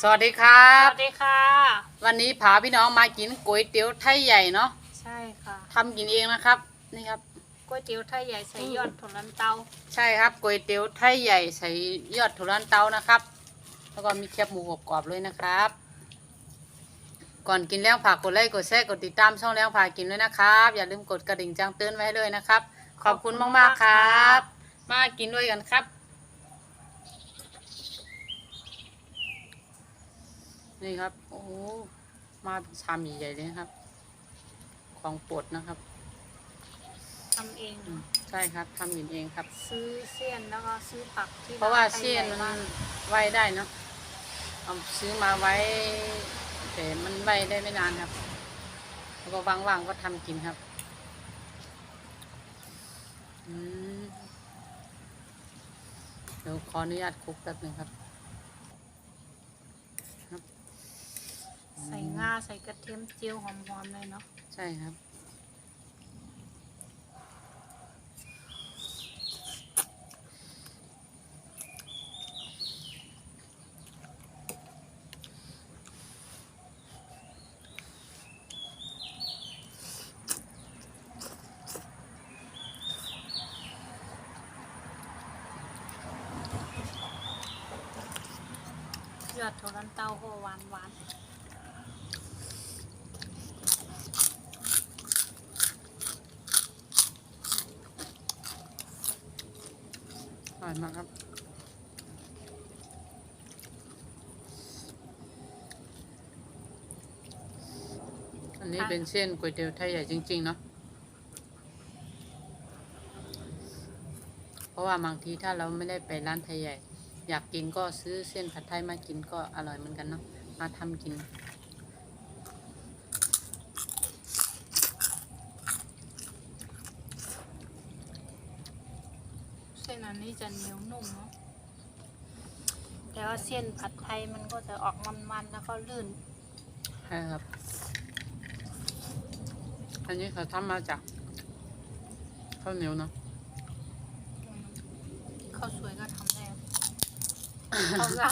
สวัสดีครัสบ วัสดีค่ะ วันนี้พาพี่น้องมากินก๋วยเตี๋ยวไทยใหญ่เนาะใช่ค่ะทำกินเองนะครับ นี่ครับ ก๋วยเตี๋ยวไทยใหญ่ใส่ยอดถั่วลันเตาใช่ครับก๋วยเตี๋ยวไทยใหญ่ใส่ยอดถั่วลันเตานะครับ แล้วก็มีแคบหมูกรอบๆเลยนะครับ ก่อนกินแล้วฝากกดไลค์กดแชร์กดติดตามช่องแล้วพากินด้วยนะครับ อย่าลืมกดกระดิ่งแจ้งเตือนไว้ให้เลยนะครับ ขอบคุณมากๆครับ มากินด้วยกันครับ นี่ครับ โอ้โหมาเป็นชามใหญ่ๆเลยนะครับ ของโปรดนะครับทำเองอืมใช่ครับทำกินเองครับ ซื้อเสี้ยนแล้วก็ซื้อผักที่เพราะว่าไทยเสี้ยนใหญ่มันมากไว้ได้เนาะเอาซื้อมาไว้แต่มันไว้ได้ไม่นานครับ แล้วก็ว่างๆก็ทำกินครับอืมเดี๋ยวขออนุญาตคลุกแป๊บหนึงครับครับ ใส่งาใส่กระเทียมเจียวหอมๆเลยเนาะใช่ครับยอดถั่วลันเตาก็หวานหวานอ ร่อยมากครับ อันนี้เป็นเส้นก๋วยเตี๋ยวไทยใหญ่จริง ๆ เนาะ เพราะว่าบางทีถ้าเราไม่ได้ไปร้านไทยใหญ่ อยากกินก็ซื้อเส้นผัดไทยมากินก็อร่อยเหมือนกันเนาะ มาทำกิน ส้นอันนี้จะเหนียวนุ่มเนาะแต่ว่าเส้นผัดไทยมันก็จะออกมันๆแล้วก็ลื่นใช่ครับ อันนี้เขาทำมาจากข้าวเหนียวเนาะอืมข้าวสวยก็ทำได้ข้าวเจ้า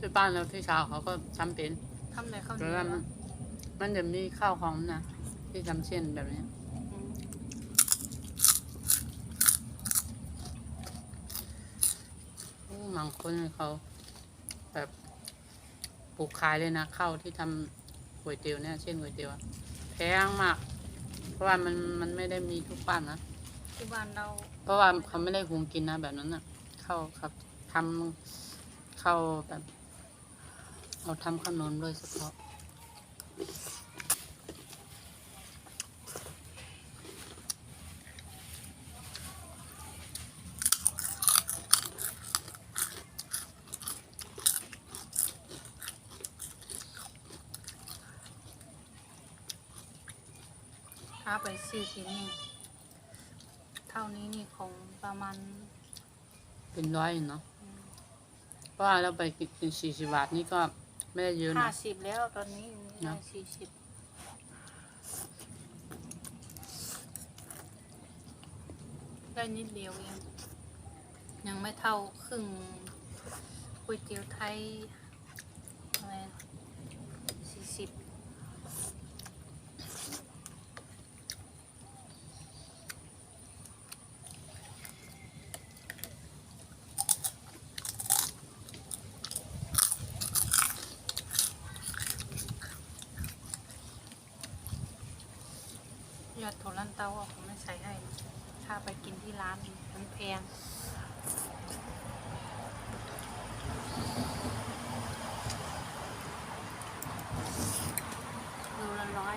ที่บ้านเราที่เช้าเขาก็ทำเป็นทำได้ข้าวเหแต่นียวว่ามันเนาะมันจะมีข้าวหอมนะที่ทำเช่นแบบนี้ อืม โอ้ บางคนเขาแบบปลูกขายเลยนะข้าวที่ทำก๋วยเตี๋ยวเนี่ยเช่นก๋วยเตี๋ยวอะแพงมาก เพราะว่ามันมันไม่ได้มีทุกบ้านนะที่บ้านเรา เพราะว่าเขาไม่ได้หุงกินนะแบบนั้นนะข้าวครับทำข้าวแบบ เอาทำขนมโดยเฉพาะาไปซื้อกินนี่เท่านี้นี่คงประมาณเป็นร้อยอยู่เนาะอืมเพราะว่าเราไปกินสี่สิบบาทนี่ก็ไม่ได้เยอะห้านะ สิบแล้วตอนนี้เนได้อะสี่สิบได้นิดเดียวเองยังไม่เท่าครึ่งก๋วยเตี๋ยวไทยอะไรสี่สิบ ยอด ถั่วลันเตาออกไม่ใส่ให้ ถ้าไปกินที่ร้านมันแพงโลละร้อย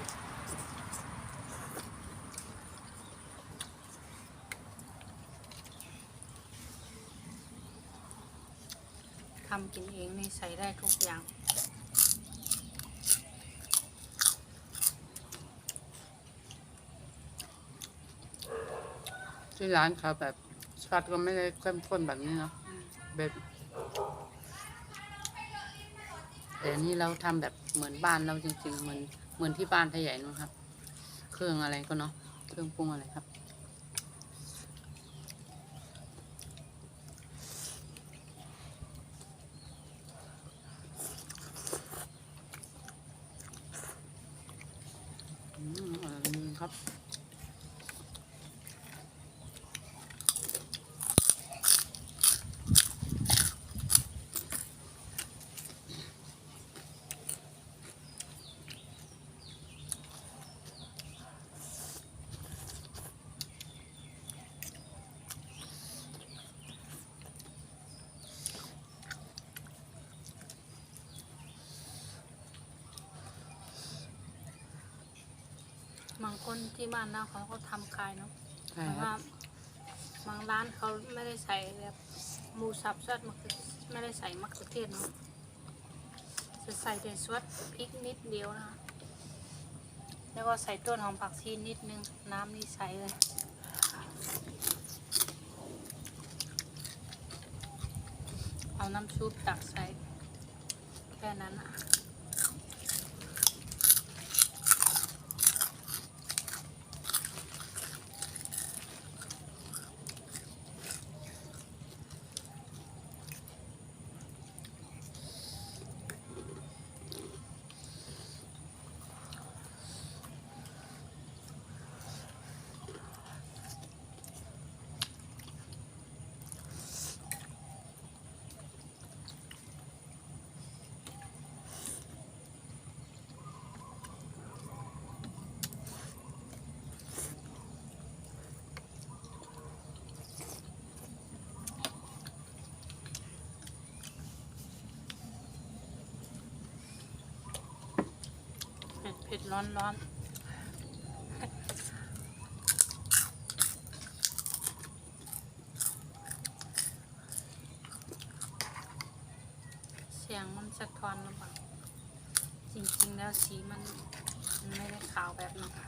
ทำกินเองนี่ใส่ได้ทุกอย่าง ที่ร้านเขาแบบสชาตก็ไม่ได้เข้มข้นแบบนี้เนาะแบบแต่นี่เราทำแบบเหมือนบ้านเราจริง ๆ เหมือนเหมือนที่บ้านไทยใหญ่นะครับ เครื่องอะไรก็เนาะเครื่องปรุงอะไรครับอืมครับ บางคนที่บ้านเราเขาก็ทำขายเนาะใช่แต่ครัว่าบ บางร้านเขาไม่ได้ใส่แบบหมูสับซอสมะเขือไม่ได้ใส่มะเขือเทศเนาะจะใส่แต่ซอสพริกนิดเดียวนะคะแล้วก็ใส่ต้นหอมผักชีนิดนึงน้ำนี่ใส่เลยเอาน้ำซุปตักใส่แค่นั้นอะ ผ็ดเผ็ดร้อนร้อนเสียงมันสะท้อนหรือเปล่าจริง ๆ แล้วสีมันไม่ได้ขาวแบบนั้น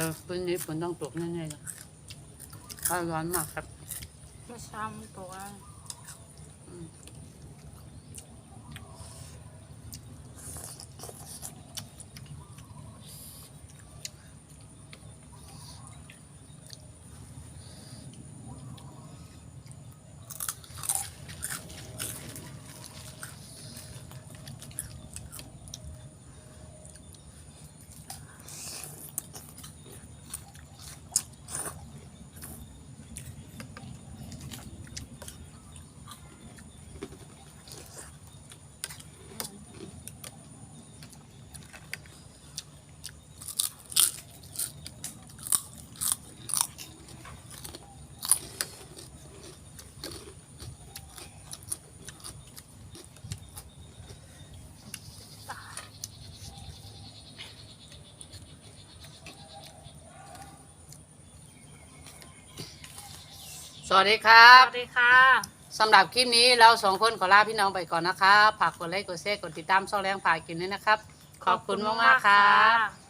ดี๋ยวคืนนี้ฝนต้องตกแน่ๆเลยฟ้าร้อนมากครับ เมื่อเช้ามันตัวาอืม สวัสดีครัสบวัสดีค่ะ สำหรับคลิปนี้เราสองคนขอลาพี่น้องไปก่อนนะครับฝากกดไลค์กดแชร์กดติดตามช่องแรงผ่ากินด้วยนะครับ ขอบคุณมากๆครับะ